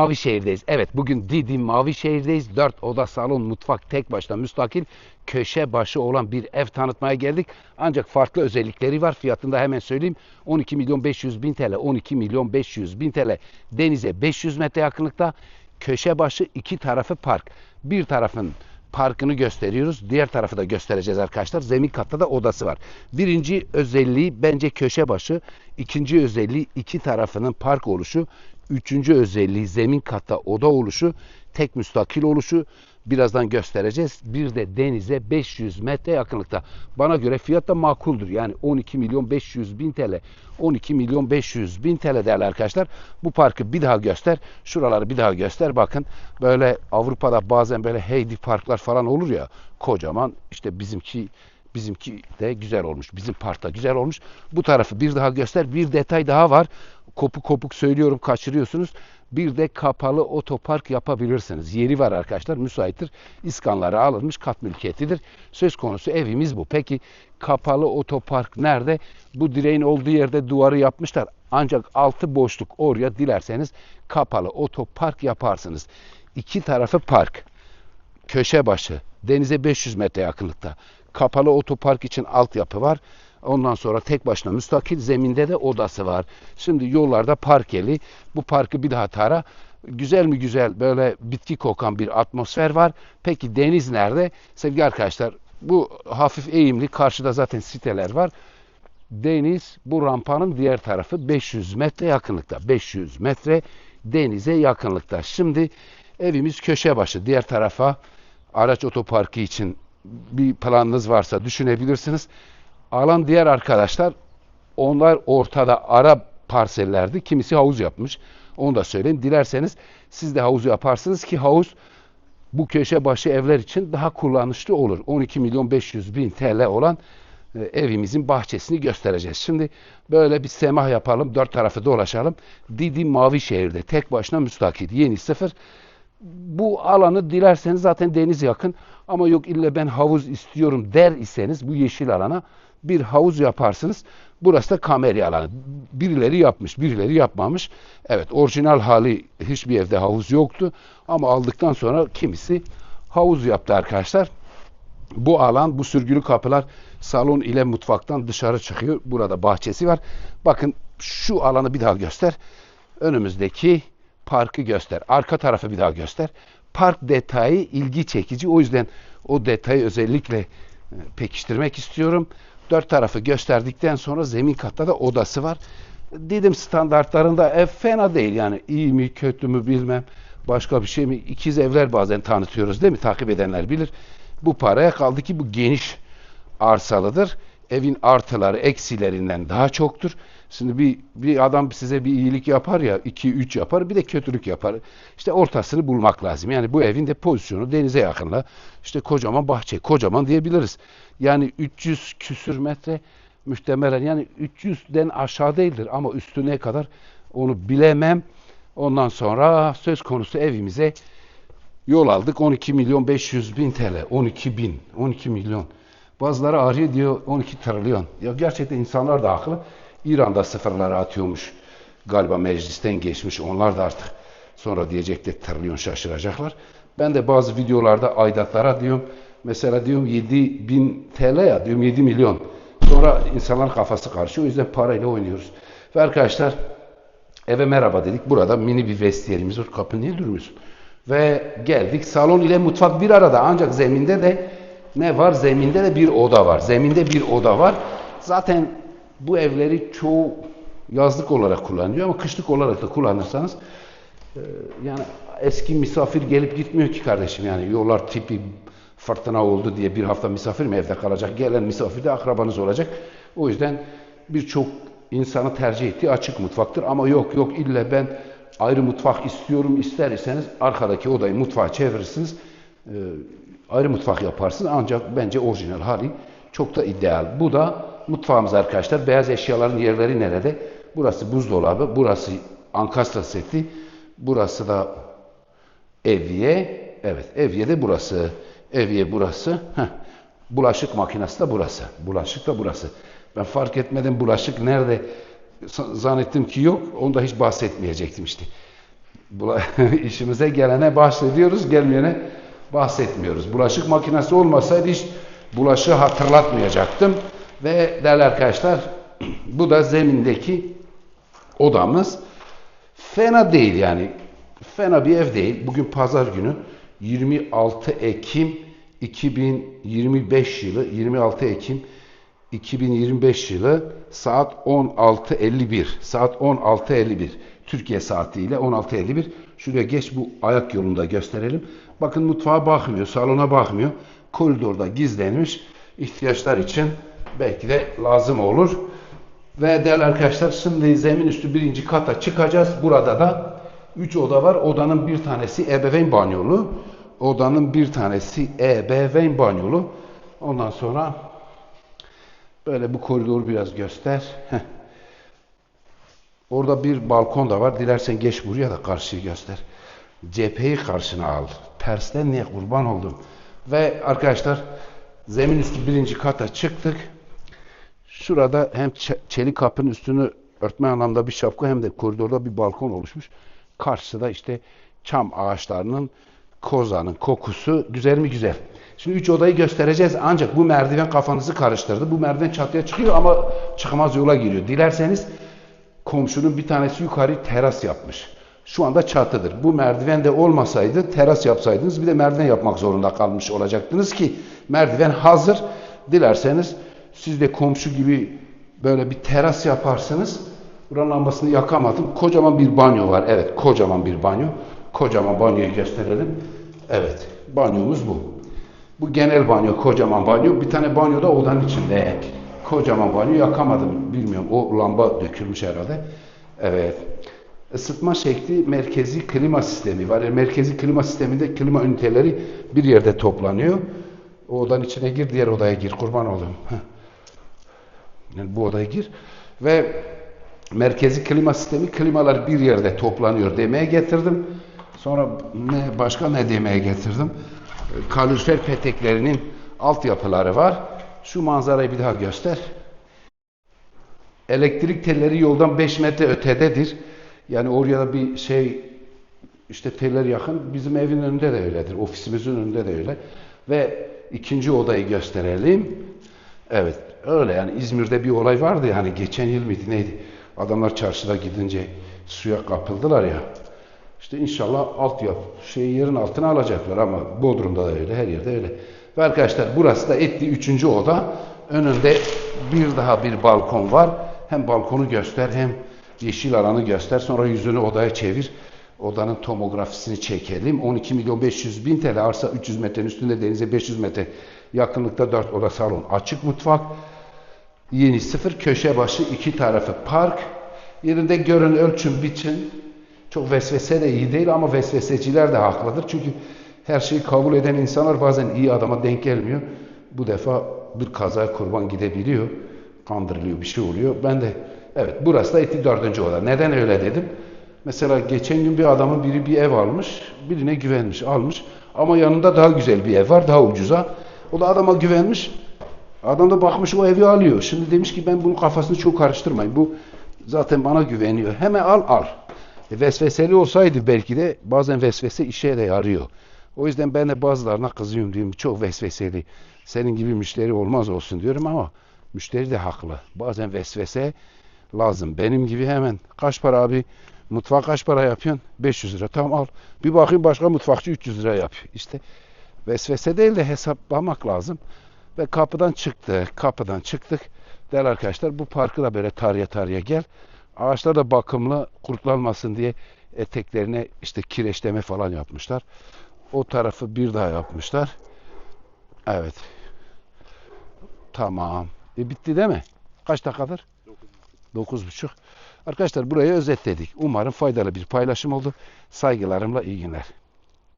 Mavişehir'deyiz. Evet bugün Didim Mavişehir'deyiz. 4 oda salon mutfak tek başına müstakil köşe başı olan bir ev tanıtmaya geldik. Ancak farklı özellikleri var. Fiyatını da hemen söyleyeyim. 12 milyon 500 bin TL, 12 milyon 500 bin TL denize 500 metre yakınlıkta. Köşe başı iki tarafı park. Bir tarafın parkını gösteriyoruz. Diğer tarafı da göstereceğiz arkadaşlar. Zemin katta da odası var. Birinci özelliği bence köşe başı. İkinci özelliği iki tarafının park oluşu. Üçüncü özelliği zemin katta oda oluşu. Tek müstakil oluşu. Birazdan göstereceğiz. Bir de denize 500 metre yakınlıkta. Bana göre fiyat da makuldür. Yani 12 milyon 500 bin TL. 12 milyon 500 bin TL değerli arkadaşlar. Bu parkı bir daha göster. Şuraları bir daha göster. Bakın böyle Avrupa'da bazen böyle Heidi parklar falan olur ya. Kocaman işte bizimki bizimki de güzel olmuş. Bizim parkta güzel olmuş. Bu tarafı bir daha göster. Bir detay daha var. Kopuk kopuk söylüyorum kaçırıyorsunuz. Bir de kapalı otopark yapabilirsiniz. Yeri var arkadaşlar müsaittir. İskanları alınmış kat mülkiyetidir. Söz konusu evimiz bu. Peki kapalı otopark nerede? Bu direğin olduğu yerde duvarı yapmışlar. Ancak altı boşluk oraya dilerseniz kapalı otopark yaparsınız. İki tarafı park köşe başı, denize 500 metre yakınlıkta. Kapalı otopark için altyapı var. Ondan sonra tek başına müstakil zeminde de odası var. Şimdi yollarda parkeli. Bu parkı bir daha tara. Güzel mi güzel böyle bitki kokan bir atmosfer var. Peki deniz nerede? Sevgili arkadaşlar bu hafif eğimli karşıda zaten siteler var. Deniz bu rampanın diğer tarafı 500 metre yakınlıkta. 500 metre denize yakınlıkta. Şimdi evimiz köşe başı. Diğer tarafa araç otoparkı için bir planınız varsa düşünebilirsiniz. Alan diğer arkadaşlar onlar ortada ara parsellerdi. Kimisi havuz yapmış. Onu da söyleyeyim. Dilerseniz siz de havuz yaparsınız ki havuz bu köşe başı evler için daha kullanışlı olur. 12 milyon 500 bin TL olan e, evimizin bahçesini göstereceğiz. Şimdi böyle bir semah yapalım. Dört tarafı dolaşalım. Didim Mavişehir'de tek başına müstakil. Yeni sıfır. Bu alanı dilerseniz zaten deniz yakın. Ama yok illa ben havuz istiyorum der iseniz bu yeşil alana bir havuz yaparsınız. Burası da kameri alanı. Birileri yapmış, birileri yapmamış. Evet orijinal hali hiçbir evde havuz yoktu. Ama aldıktan sonra kimisi havuz yaptı arkadaşlar. Bu alan, bu sürgülü kapılar salon ile mutfaktan dışarı çıkıyor. Burada bahçesi var. Bakın şu alanı bir daha göster. Önümüzdeki parkı göster. Arka tarafı bir daha göster. Park detayı ilgi çekici. O yüzden o detayı özellikle e, pekiştirmek istiyorum. Dört tarafı gösterdikten sonra zemin katta da odası var. Dedim standartlarında ev fena değil. Yani iyi mi kötü mü bilmem. Başka bir şey mi? İkiz evler bazen tanıtıyoruz değil mi? Takip edenler bilir. Bu paraya kaldı ki bu geniş arsalıdır. Evin artıları eksilerinden daha çoktur. Şimdi bir, bir adam size bir iyilik yapar ya, iki üç yapar, bir de kötülük yapar. İşte ortasını bulmak lazım. Yani bu evin de pozisyonu denize yakınla. İşte kocaman bahçe, kocaman diyebiliriz. Yani 300 küsür metre muhtemelen yani 300'den aşağı değildir ama üstüne kadar onu bilemem. Ondan sonra söz konusu evimize yol aldık 12 milyon 500 bin TL 12 bin 12 milyon bazıları arıyor diyor 12 trilyon ya gerçekten insanlar da haklı İran'da sıfırları atıyormuş galiba meclisten geçmiş onlar da artık sonra diyecek de trilyon şaşıracaklar ben de bazı videolarda aidatlara diyorum mesela diyorum 7 bin TL ya diyorum 7 milyon sonra insanların kafası karışıyor o yüzden parayla oynuyoruz ve arkadaşlar Eve merhaba dedik. Burada mini bir vestiyerimiz var. Kapı niye durmuyorsun? Ve geldik. Salon ile mutfak bir arada. Ancak zeminde de ne var? Zeminde de bir oda var. Zeminde bir oda var. Zaten bu evleri çoğu yazlık olarak kullanıyor ama kışlık olarak da kullanırsanız e, yani eski misafir gelip gitmiyor ki kardeşim yani yollar tipi fırtına oldu diye bir hafta misafir mi evde kalacak? Gelen misafir de akrabanız olacak. O yüzden birçok insanı tercih ettiği açık mutfaktır. Ama yok yok illa ben ayrı mutfak istiyorum ister iseniz arkadaki odayı mutfağa çevirirsiniz. E, ayrı mutfak yaparsınız. Ancak bence orijinal hali çok da ideal. Bu da mutfağımız arkadaşlar. Beyaz eşyaların yerleri nerede? Burası buzdolabı, burası ankastra seti, burası da evye. Evet, evye de burası. Evye burası. Heh. Bulaşık makinesi de burası. Bulaşık da burası. Ben fark etmedim bulaşık nerede zannettim ki yok. Onda hiç bahsetmeyecektim işte. Bula- işimize gelene bahsediyoruz, gelmeyene bahsetmiyoruz. Bulaşık makinesi olmasaydı hiç bulaşığı hatırlatmayacaktım. Ve değerli arkadaşlar bu da zemindeki odamız. Fena değil yani. Fena bir ev değil. Bugün pazar günü 26 Ekim 2025 yılı 26 Ekim 2025 yılı saat 16.51 saat 16.51 Türkiye saatiyle 16.51 şuraya geç bu ayak yolunda gösterelim bakın mutfağa bakmıyor salona bakmıyor koridorda gizlenmiş ihtiyaçlar için belki de lazım olur ve değerli arkadaşlar şimdi zemin üstü birinci kata çıkacağız burada da 3 oda var odanın bir tanesi ebeveyn banyolu odanın bir tanesi ebeveyn banyolu ondan sonra Böyle bu koridoru biraz göster. Orada bir balkon da var. Dilersen geç buraya da karşıyı göster. Cepheyi karşına al. Tersten niye kurban oldum. Ve arkadaşlar zemin üstü birinci kata çıktık. Şurada hem çelik kapının üstünü örtme anlamda bir şapka hem de koridorda bir balkon oluşmuş. Karşıda işte çam ağaçlarının kozanın kokusu güzel mi güzel. Şimdi üç odayı göstereceğiz ancak bu merdiven kafanızı karıştırdı. Bu merdiven çatıya çıkıyor ama çıkmaz yola giriyor. Dilerseniz komşunun bir tanesi yukarı teras yapmış. Şu anda çatıdır. Bu merdiven de olmasaydı teras yapsaydınız bir de merdiven yapmak zorunda kalmış olacaktınız ki merdiven hazır. Dilerseniz siz de komşu gibi böyle bir teras yaparsınız. Buranın lambasını yakamadım. Kocaman bir banyo var. Evet kocaman bir banyo. Kocaman banyoyu gösterelim. Evet banyomuz bu. Bu genel banyo, kocaman banyo. Bir tane banyo da odanın içinde. Kocaman banyo yakamadım. Bilmiyorum. O lamba dökülmüş herhalde. Evet. Isıtma şekli merkezi klima sistemi var. Yani merkezi klima sisteminde klima üniteleri bir yerde toplanıyor. O odanın içine gir, diğer odaya gir. Kurban olayım. Yani bu odaya gir. Ve merkezi klima sistemi klimalar bir yerde toplanıyor demeye getirdim. Sonra ne başka ne demeye getirdim? Kalorifer peteklerinin altyapıları var. Şu manzarayı bir daha göster. Elektrik telleri yoldan 5 metre ötededir. Yani oraya da bir şey işte teller yakın. Bizim evin önünde de öyledir. Ofisimizin önünde de öyle. Ve ikinci odayı gösterelim. Evet öyle yani İzmir'de bir olay vardı yani geçen yıl mıydı neydi? Adamlar çarşıda gidince suya kapıldılar ya. İşte inşallah alt yap şeyi yerin altına alacaklar ama Bodrum'da da öyle her yerde öyle. Ve arkadaşlar burası da etli üçüncü oda. Önünde bir daha bir balkon var. Hem balkonu göster hem yeşil alanı göster. Sonra yüzünü odaya çevir. Odanın tomografisini çekelim. 12 milyon 500 bin TL arsa 300 metrenin üstünde denize 500 metre yakınlıkta 4 oda salon. Açık mutfak. Yeni sıfır köşe başı iki tarafı park. Yerinde görün ölçün biçin. Çok vesvese de iyi değil ama vesveseciler de haklıdır. Çünkü her şeyi kabul eden insanlar bazen iyi adama denk gelmiyor. Bu defa bir kaza kurban gidebiliyor. Kandırılıyor bir şey oluyor. Ben de evet burası da eti dördüncü oda. Neden öyle dedim? Mesela geçen gün bir adamın biri bir ev almış. Birine güvenmiş almış. Ama yanında daha güzel bir ev var daha ucuza. O da adama güvenmiş. Adam da bakmış o evi alıyor. Şimdi demiş ki ben bunun kafasını çok karıştırmayın. Bu zaten bana güveniyor. Hemen al al. E, vesveseli olsaydı belki de bazen vesvese işe de yarıyor. O yüzden ben de bazılarına kızıyorum diyorum. Çok vesveseli. Senin gibi müşteri olmaz olsun diyorum ama müşteri de haklı. Bazen vesvese lazım. Benim gibi hemen kaç para abi? Mutfak kaç para yapıyorsun? 500 lira. Tamam al. Bir bakayım başka mutfakçı 300 lira yapıyor. İşte vesvese değil de hesaplamak lazım. Ve kapıdan çıktık. Kapıdan çıktık. Değerli arkadaşlar bu parkı da böyle tarya tarya gel. Ağaçlar da bakımlı kurtlanmasın diye eteklerine işte kireçleme falan yapmışlar. O tarafı bir daha yapmışlar. Evet. Tamam. E bitti değil mi? Kaç dakikadır? Dokuz buçuk. Arkadaşlar burayı özetledik. Umarım faydalı bir paylaşım oldu. Saygılarımla iyi günler.